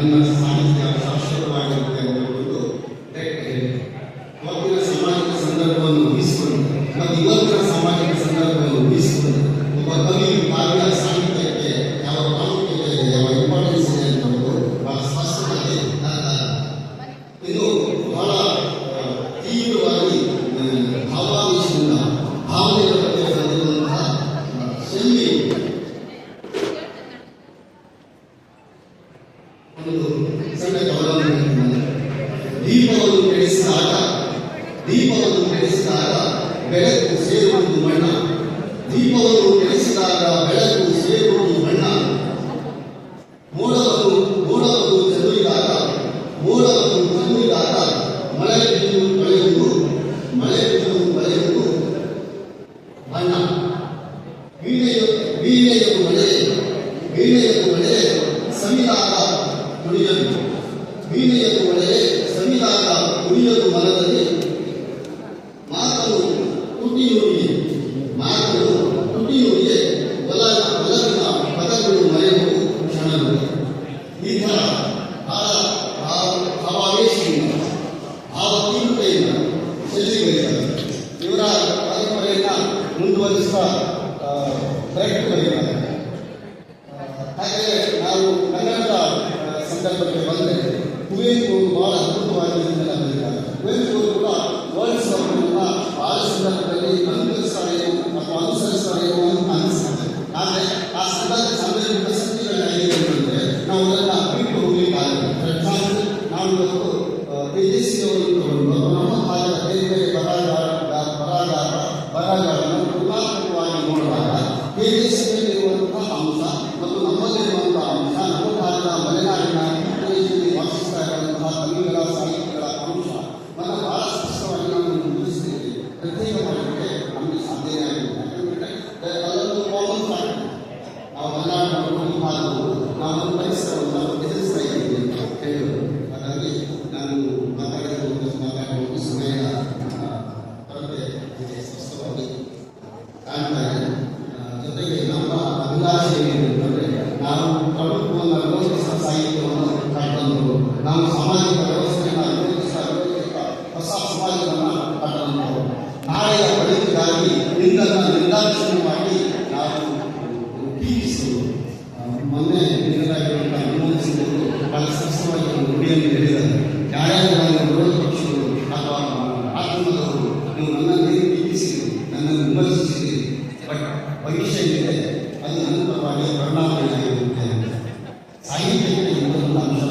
Nonetheless, ದೀಪವನ್ನು ಬೆಳೆಸಿದಾಗ ದೀಪವನ್ನು ಬೆಳೆಸಿದಾಗ ಬೆಳಕು ಸೇರುವುದು ಬಣ್ಣ ದೀಪವನ್ನು ಬೆಳೆಸಿದಾಗ ಬೆಳಕು ಸೇರುವುದು ಬಣ್ಣ ಮೋಡವನ್ನು ಮೋಡವನ್ನು ಚದುರಿದಾಗ ಮೋಡವನ್ನು ಚದುರಿದಾಗ ಮಳೆ ಬಿದ್ದು ಕಳೆಯುವುದು ಮಳೆ ಬಿದ್ದು ಕಳೆಯುವುದು ಬಣ್ಣ ವೀಣೆಯು ವೀಣೆಯು ಮಳೆ ವೀಣೆಯು ಮಳೆ ಸಮಿದಾಗ ಕುಡಿಯಲು. ವೀಣೆಯು ಮಳೆ ಕುಡಿಯಲು ಮನದಲ್ಲಿ ಮಾತನು ತುಟಿ ನುಡಿಯೇ ಮಾತನು ತುಟಿ ನುಡಿಯೇ ಒಲ ಪದಗಳು ಮರೆಯುವು ಕ್ಷಣಗಳು. ಈ ಥರ ಭಾವಾವೇಶದಿಂದ ಭಾವ ತೀವ್ರತೆಯಿಂದ ಶೈಲಿಗಳಿದ್ದಾರೆ ಇವರ ಪರಂಪರೆಯನ್ನ ಮುಂದುವರಿಸುವ ಆ, ಪ್ರಯತ್ನ ಹಾಗೆ ನಾವು ಕನ್ನಡದ ಸಂದರ್ಭಕ್ಕೆ ಬಂದರೆ ಕುವೆಂಪು ಅವರು ಬಹಳ ಅದ್ಭುತವಾಗಿ ಇದನ್ನೆಲ್ಲ ಬರೀತಾರೆ ಕುವೆಂಪು ಅವರು ಕೂಡ ವರ್ಲ್ಡ್ ಸಭೆಯನ್ನ ಬಹಳ ಸಂದರ್ಭದಲ್ಲಿ ಅನುಕರಿಸ್ತಾರೇನೋ ಅಥವಾ ಅನುಸರಿಸ್ತಾರೇನೋ ಅಂತ ಅನಿಸ್ತದೆ ಆದರೆ ಆ ಸಂದರ್ಭ ಸಂದರ್ಭ ಪ್ರಸಕ್ತಿಗಳು ಹೇಗಿದೆ ಅಂತಂದ್ರೆ ನಾವು ಅದನ್ನ ಬಿಟ್ಟು ಹೋಗ್ಲಿಕ್ಕಾಗಲ್ಲ ಫಾರ್ ಎಕ್ಸಾಂಪಲ್ ನಾವು ಇವತ್ತು ತೇಜಸ್ವಿ ಅವರನ್ನು ತಗೊಂಡು ಅಥವಾ ನಮ್ಮ ಭಾಗದ ಬೇರೆ ಬೇರೆ ಬರಹಗಾರ ಬರಹಗಾರ ಬರಹಗಾರರನ್ನು ತುಲನಾತ್ಮಕವಾಗಿ ನೋಡಿದಾಗ ತೇಜಸ್ವಿಯಲ್ಲಿರುವಂತಹ ಅಂಶ ಮತ್ತು ನಮ್ಮಲ್ಲಿರುವಂತಹ ಅಂಶ ನಮ್ಮ ಭಾಗದ ಮಲೆನಾಡಿನ ಸಮಾಜವನ್ನು ಕಟ್ಟಲು ನಾಳೆಯ ಬದುಕಿಗಾಗಿ ಇಂದನ್ನು ನಿರ್ದಾಕ್ಷಿಣ್ಯವಾಗಿ ನಾವು ನಾನು ಆ, ಮೊನ್ನೆ ನಿನ್ನದಾಗಿರುವಂಥ ಅನುಮೋದಿಸಿದರು ಬಹಳ ಸ್ಪಷ್ಟವಾಗಿ ಒಂದು ನುಡಿಯನ್ನು ಹೇಳಿದ್ದಾರೆ. ಯಾರ್ಯಾರು ವಿರೋಧ ಪಕ್ಷಗಳು ಅಥವಾ ಆತ್ಮದವರು ನೀವು ನನ್ನನ್ನು ಟೀಕಿಸಿರಿ ನನ್ನನ್ನು ವಿಮರ್ಶಿಸಿರಿ. ಬಟ್ ಭವಿಷ್ಯ ಇದೆ ಅದು ಪರವಾಗಿ ಪರಿಣಾಮಕಾರಿಯಾಗಿರುತ್ತೆ ಸಾಹಿತ್ಯಕ್ಕೆ ಒಂದು ಅಂಶ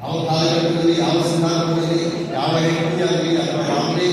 ಯಾವ ಕಾಲಘಟ್ಟದಲ್ಲಿ ಯಾವ ಸಂದರ್ಭದಲ್ಲಿ ಯಾವ ವ್ಯಕ್ತಿಯಾಗಲಿ ಅಥವಾ ಯಾವುದೇ